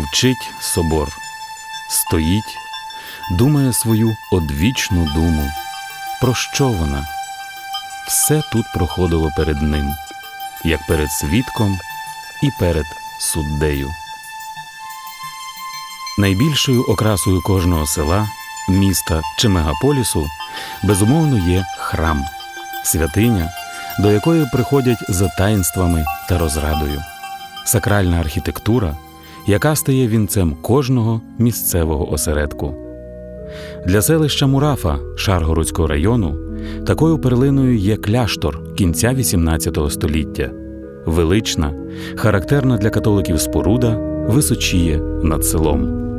Мовчить собор, стоїть, думає свою одвічну думу. Про що вона? Все тут проходило перед ним, як перед свідком і перед суддею. Найбільшою окрасою кожного села, міста чи мегаполісу безумовно є храм, святиня, до якої приходять за таїнствами та розрадою, сакральна архітектура, яка стає вінцем кожного місцевого осередку. Для селища Мурафа Шаргородського району такою перлиною є кляштор кінця XVIII століття. Велична, характерна для католиків споруда, височіє над селом.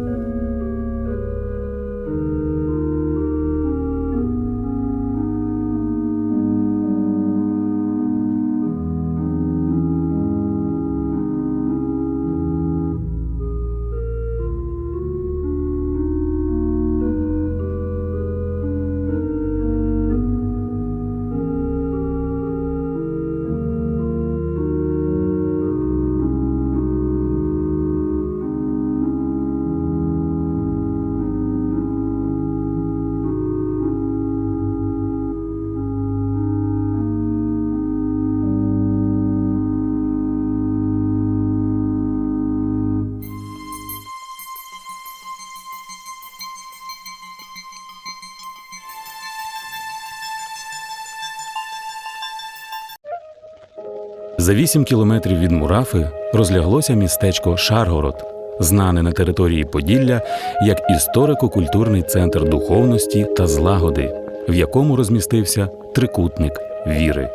За 8 кілометрів від Мурафи розляглося містечко Шаргород, знане на території Поділля як історико-культурний центр духовності та злагоди, в якому розмістився трикутник віри.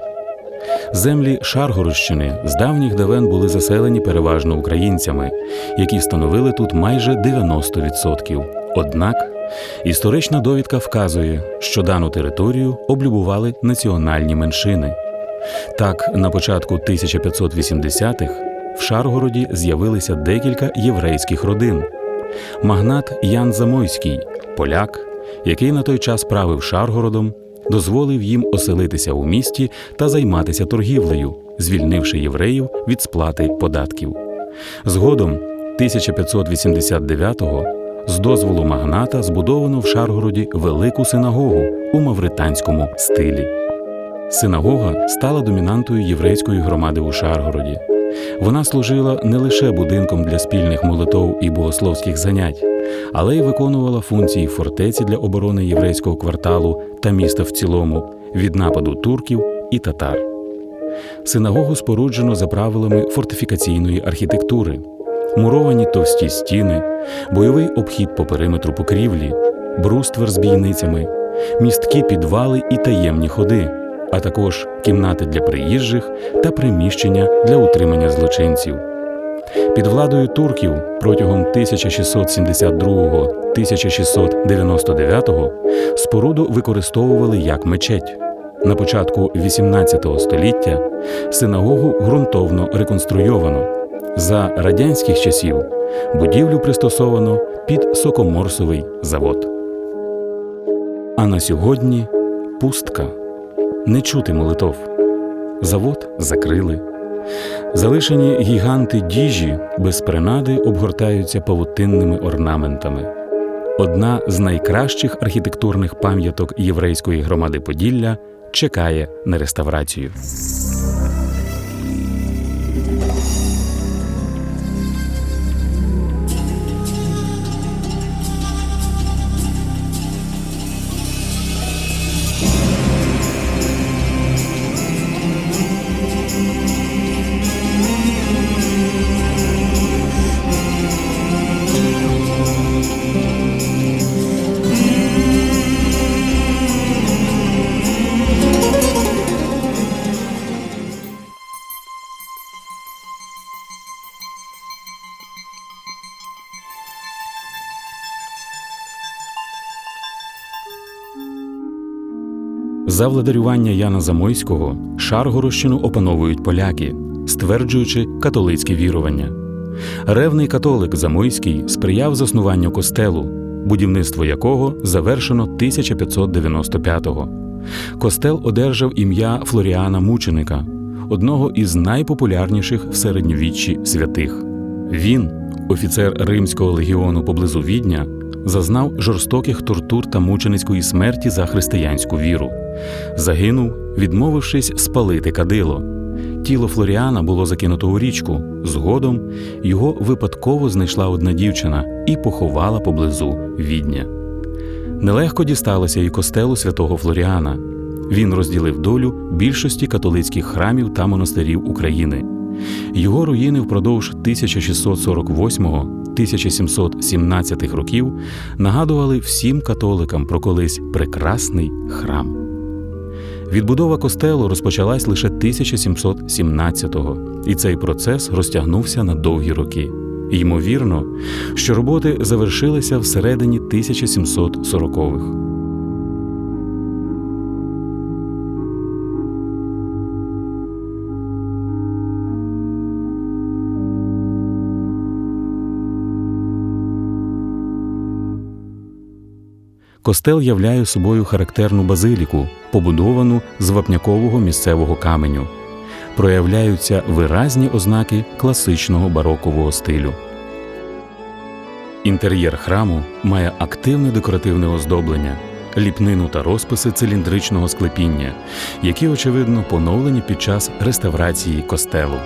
Землі Шаргородщини з давніх давен були заселені переважно українцями, які становили тут майже 90%. Однак історична довідка вказує, що дану територію облюбували національні меншини. Так, на початку 1580-х в Шаргороді з'явилися декілька єврейських родин. Магнат Ян Замойський, поляк, який на той час правив Шаргородом, дозволив їм оселитися у місті та займатися торгівлею, звільнивши євреїв від сплати податків. Згодом 1589-го з дозволу магната збудовано в Шаргороді велику синагогу у мавританському стилі. Синагога стала домінантою єврейської громади у Шаргороді. Вона служила не лише будинком для спільних молитов і богословських занять, але й виконувала функції фортеці для оборони єврейського кварталу та міста в цілому від нападу турків і татар. Синагогу споруджено за правилами фортифікаційної архітектури, муровані товсті стіни, бойовий обхід по периметру покрівлі, бруствер з бійницями, місткі підвали і таємні ходи а також кімнати для приїжджих та приміщення для утримання злочинців. Під владою турків протягом 1672-1699 споруду використовували як мечеть. На початку XVIII століття синагогу ґрунтовно реконструйовано. За радянських часів будівлю пристосовано під сокоморсовий завод. А на сьогодні пустка не чути молитов. Завод закрили. Залишені гіганти діжі без принади обгортаються павутинними орнаментами. Одна з найкращих архітектурних пам'яток єврейської громади Поділля чекає на реставрацію. За владарювання Яна Замойського Шаргородщину опановують поляки, стверджуючи католицьке вірування. Ревний католик Замойський сприяв заснуванню костелу, будівництво якого завершено 1595-го. Костел одержав ім'я Флоріана Мученика, одного із найпопулярніших в середньовіччі святих. Він офіцер Римського легіону поблизу Відня, зазнав жорстоких тортур та мученицької смерті за християнську віру. Загинув, відмовившись спалити кадило. Тіло Флоріана було закинуто у річку. Згодом його випадково знайшла одна дівчина і поховала поблизу Відня. Нелегко дісталося і костелу святого Флоріана. Він розділив долю більшості католицьких храмів та монастирів України. Його руїни впродовж 1648-1717 років нагадували всім католикам про колись прекрасний храм. Відбудова костелу розпочалась лише 1717-го, і цей процес розтягнувся на довгі роки. Ймовірно, що роботи завершилися всередині 1740-х. Костел являє собою характерну базиліку, побудовану з вапнякового місцевого каменю. Проявляються виразні ознаки класичного барокового стилю. Інтер'єр храму має активне декоративне оздоблення, ліпнину та розписи циліндричного склепіння, які, очевидно, поновлені під час реставрації костелу.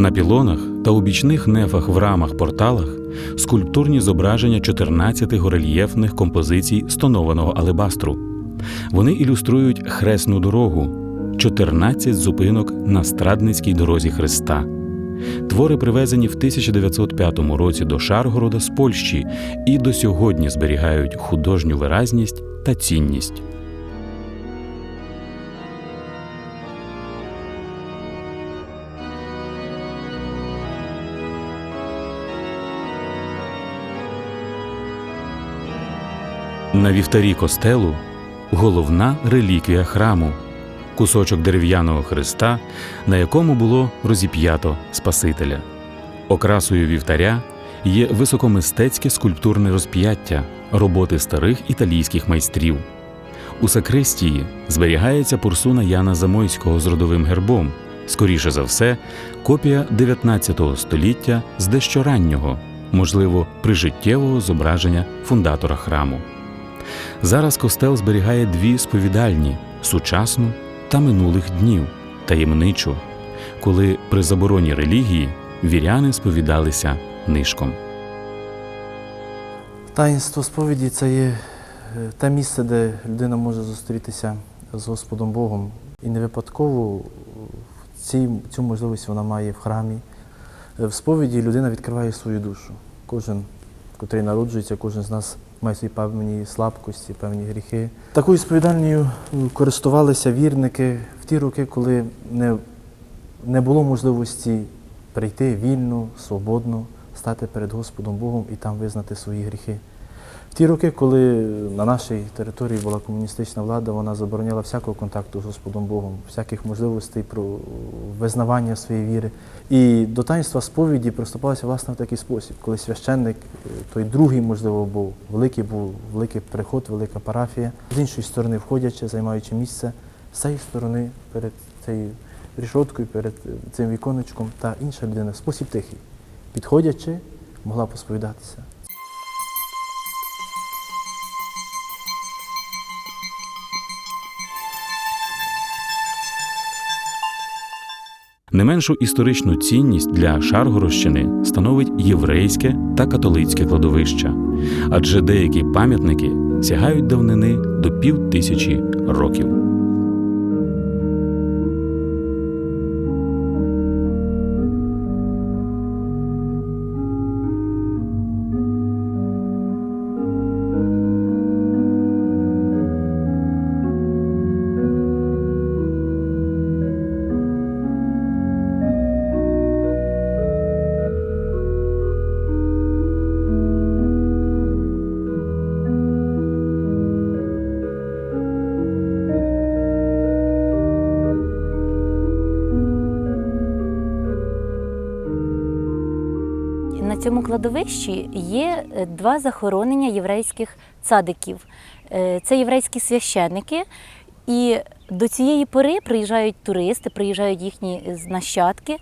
На пілонах та у бічних нефах в рамах порталах скульптурні зображення 14 горельєфних композицій з тонованого алебастру. Вони ілюструють хресну дорогу, 14 зупинок на страдницькій дорозі Христа. Твори привезені в 1905 році до Шаргорода з Польщі і до сьогодні зберігають художню виразність та цінність. На вівтарі костелу головна реліквія храму, кусочок дерев'яного хреста, на якому було розіп'ято Спасителя. Окрасою вівтаря є високомистецьке скульптурне розп'яття роботи старих італійських майстрів. У сакристії зберігається пурсуна Яна Замойського з родовим гербом, скоріше за все, копія 19 століття з дещо раннього, можливо, прижиттєвого зображення фундатора храму. Зараз костел зберігає дві сповідальні сучасну та минулих днів, таємничу, коли при забороні релігії віряни сповідалися нишком. Таїнство сповіді це є е, те місце, де людина може зустрітися з Господом Богом. І не випадково цю можливість вона має в храмі. Е, В сповіді людина відкриває свою душу. Кожен, котрий народжується, кожен з нас має свої певні слабкості, певні гріхи. Такою сповідальнею користувалися вірники в ті роки, коли не, не було можливості прийти вільно, свободно, стати перед Господом Богом і там визнати свої гріхи. В ті роки, коли на нашій території була комуністична влада, вона забороняла всякого контакту з Господом Богом, всяких можливостей про визнавання своєї віри. І до таїнства сповіді приступалося власне в такий спосіб, коли священник, той другий, можливо, був великий був великий приход, велика парафія, з іншої сторони входячи, займаючи місце, з цієї сторони перед цією рішоткою, перед цим віконечком, та інша людина, спосіб тихий, підходячи, могла посповідатися. Не меншу історичну цінність для Шаргородщини становить єврейське та католицьке кладовища, адже деякі пам'ятники сягають давнини до півтисячі років. Цьому кладовищі є е, два захоронення єврейських цадиків. Е, Це єврейські священники, і до цієї пори приїжджають туристи, приїжджають їхні е, нащадки,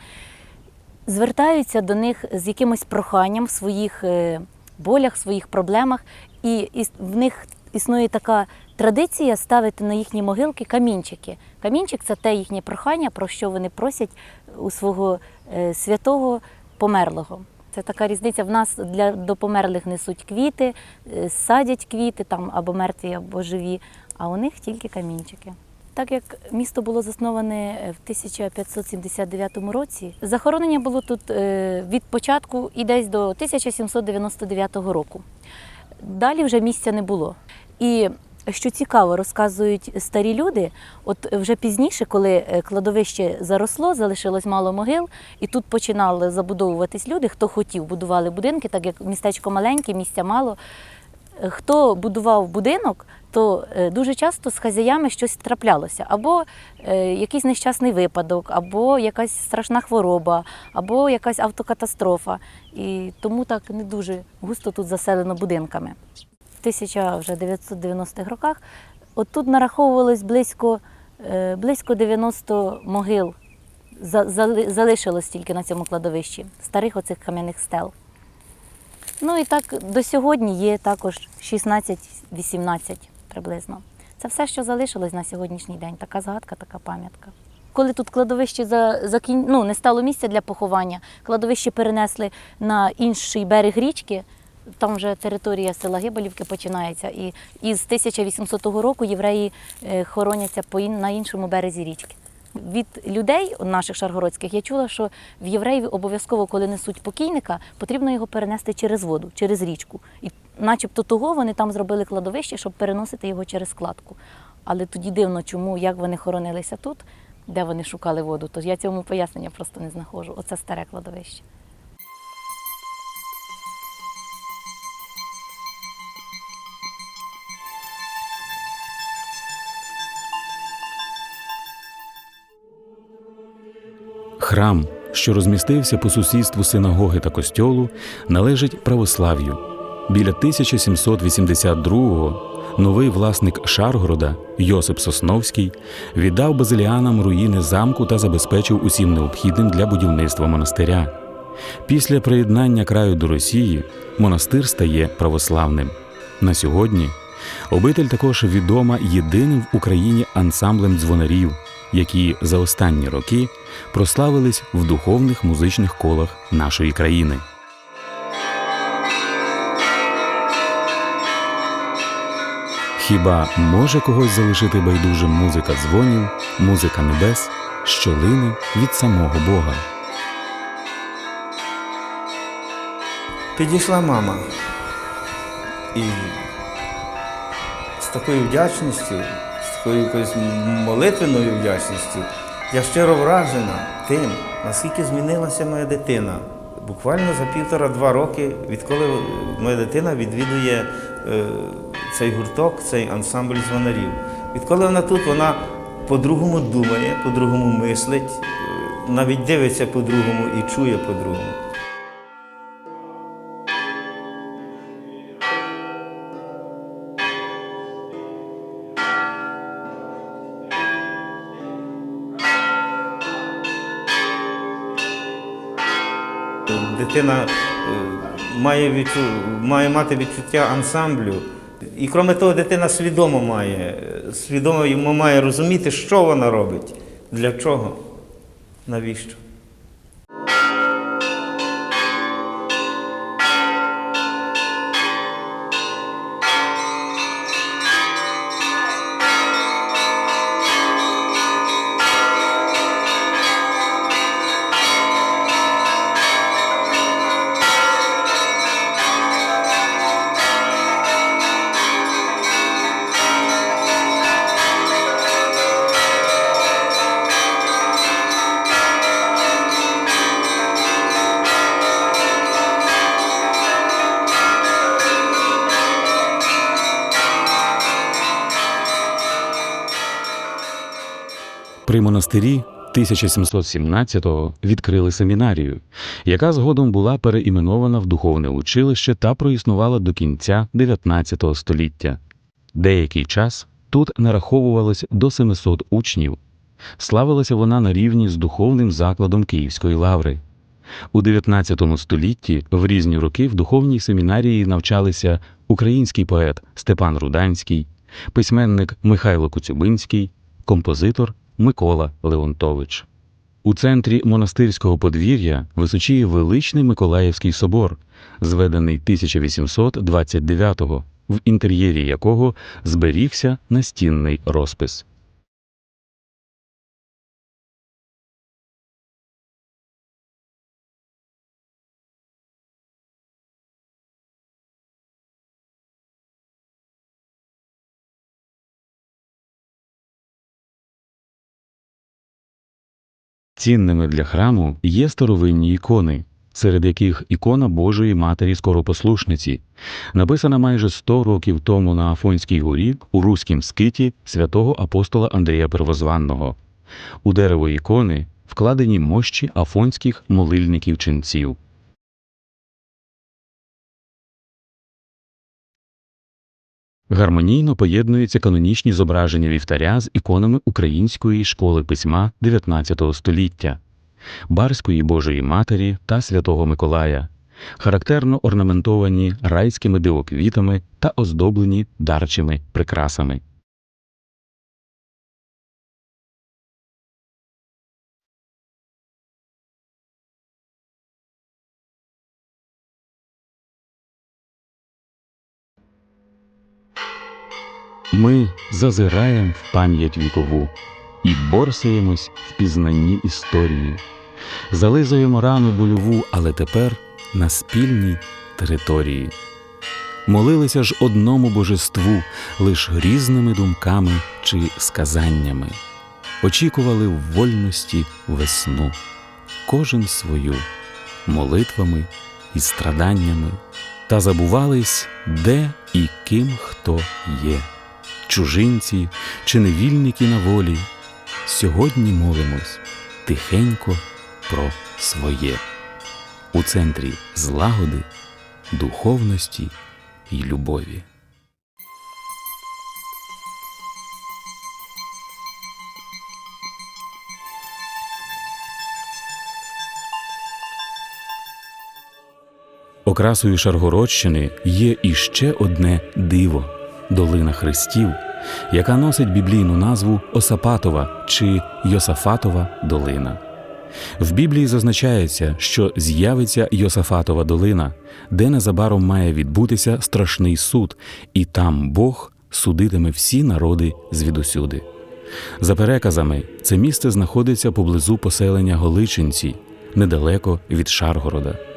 звертаються до них з якимось проханням в своїх болях, в своїх проблемах, і в них існує така традиція ставити на їхні могилки камінчики. Камінчик це те їхнє прохання, про що вони просять у свого святого померлого. Це така різниця. В нас для до померлих несуть квіти, е, садять квіти там або мертві, або живі, а у них тільки камінчики. Так як місто було засноване е, в 1579 році, захоронення було тут е, від початку і десь до 1799 року. Далі вже місця не було. І що цікаво, розказують старі люди, от вже пізніше, коли е, кладовище заросло, залишилось мало могил, і тут починали забудовуватись люди, хто хотів, будували будинки, так як містечко маленьке, місця мало. Хто будував будинок, то е, дуже часто з хазяями щось траплялося, або е, якийсь нещасний випадок, або якась страшна хвороба, або якась автокатастрофа. І тому так не дуже густо тут заселено будинками. В 1990-х роках от тут нараховувалось близько, е, близько 90 могил. Залишилось тільки на цьому кладовищі, старих оцих кам'яних стел. Ну і так до сьогодні є також 16-18 приблизно. Це все, що залишилось на сьогоднішній день. Така згадка, така пам'ятка. Коли тут кладовище за, ну, не стало місця для поховання, кладовище перенесли на інший берег річки. Там вже територія села Гиболівки починається. І, і з 1800 року євреї е, хороняться на іншому березі річки. Від людей наших шаргородських я чула, що в євреїв обов'язково, коли несуть покійника, потрібно його перенести через воду, через річку. І начебто того вони там зробили кладовище, щоб переносити його через складку. Але тоді дивно, чому, як вони хоронилися тут, де вони шукали воду. Тож я цьому пояснення просто не знаходжу. Оце старе кладовище. Храм, що розмістився по сусідству синагоги та костьолу, належить православ'ю. Біля 1782-го новий власник Шаргорода Йосип Сосновський віддав базиліанам руїни замку та забезпечив усім необхідним для будівництва монастиря. Після приєднання краю до Росії монастир стає православним. На сьогодні обитель також відома єдиним в Україні ансамблем дзвонарів, які за останні роки прославились в духовних музичних колах нашої країни. Хіба може когось залишити байдужим музика дзвонів, музика небес, що лине від самого Бога? Підійшла мама і з такою вдячністю, з такою якоюсь молитвеною вдячністю, я щиро вражена тим, наскільки змінилася моя дитина. Буквально за півтора-два роки, відколи моя дитина відвідує е, цей гурток, цей ансамбль звонарів. Відколи вона тут, вона по-другому думає, по-другому мислить, е, навіть дивиться по-другому і чує по-другому. Дитина е, має, відчу... має мати відчуття ансамблю. І крім того, дитина свідомо має, е, свідомо йому має розуміти, що вона робить, для чого. Навіщо? При монастирі 1717-го відкрили семінарію, яка згодом була переіменована в духовне училище та проіснувала до кінця 19 століття. Деякий час тут нараховувалось до 700 учнів. Славилася вона на рівні з духовним закладом Київської лаври. У 19 столітті в різні роки в духовній семінарії навчалися український поет Степан Руданський, письменник Михайло Коцюбинський, композитор Микола Леонтович. У центрі монастирського подвір'я височіє величний Миколаївський собор, зведений 1829-го, в інтер'єрі якого зберігся настінний розпис. Цінними для храму є старовинні ікони, серед яких ікона Божої Матері Скоропослушниці, написана майже 100 років тому на Афонській горі у руськім скиті святого апостола Андрія Первозванного. У дерево ікони вкладені мощі афонських молильників ченців. Гармонійно поєднуються канонічні зображення вівтаря з іконами української школи письма XIX століття, Барської Божої Матері та Святого Миколая, характерно орнаментовані райськими дивоквітами та оздоблені дарчими прикрасами. Ми зазираємо в пам'ять вікову і борсаємось в пізнанні історії, зализуємо рану больову, але тепер на спільній території. Молилися ж одному божеству, лиш різними думками чи сказаннями, очікували в вольності весну, кожен свою молитвами і страданнями, та забувались, де і ким хто є чужинці чи невільники на волі, сьогодні молимось тихенько про своє у центрі злагоди, духовності і любові. Окрасою Шаргородщини є іще одне диво долина Христів, яка носить біблійну назву Осапатова чи Йосафатова долина. В Біблії зазначається, що з'явиться Йосафатова долина, де незабаром має відбутися страшний суд, і там Бог судитиме всі народи звідусюди. За переказами, це місце знаходиться поблизу поселення Голичинці, недалеко від Шаргорода.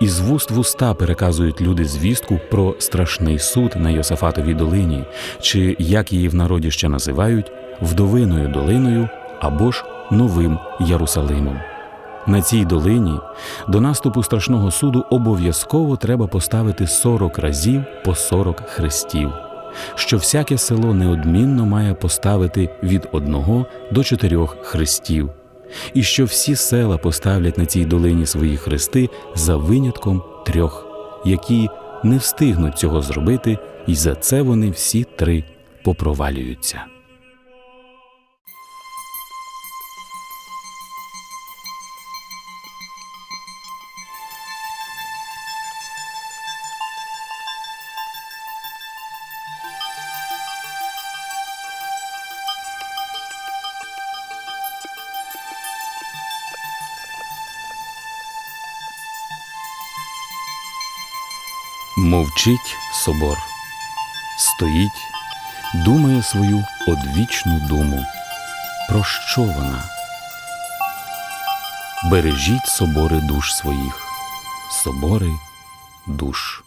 Із вуст в уста переказують люди звістку про страшний суд на Йосафатовій долині, чи як її в народі ще називають, вдовиною долиною або ж Новим Єрусалимом. На цій долині до наступу страшного суду обов'язково треба поставити 40 разів по 40 хрестів, що всяке село неодмінно має поставити від одного до чотирьох хрестів, і що всі села поставлять на цій долині свої хрести за винятком трьох, які не встигнуть цього зробити, і за це вони всі три попровалюються. Мовчить собор, стоїть, думає свою одвічну думу. Про що вона? Бережіть собори душ своїх, собори душ.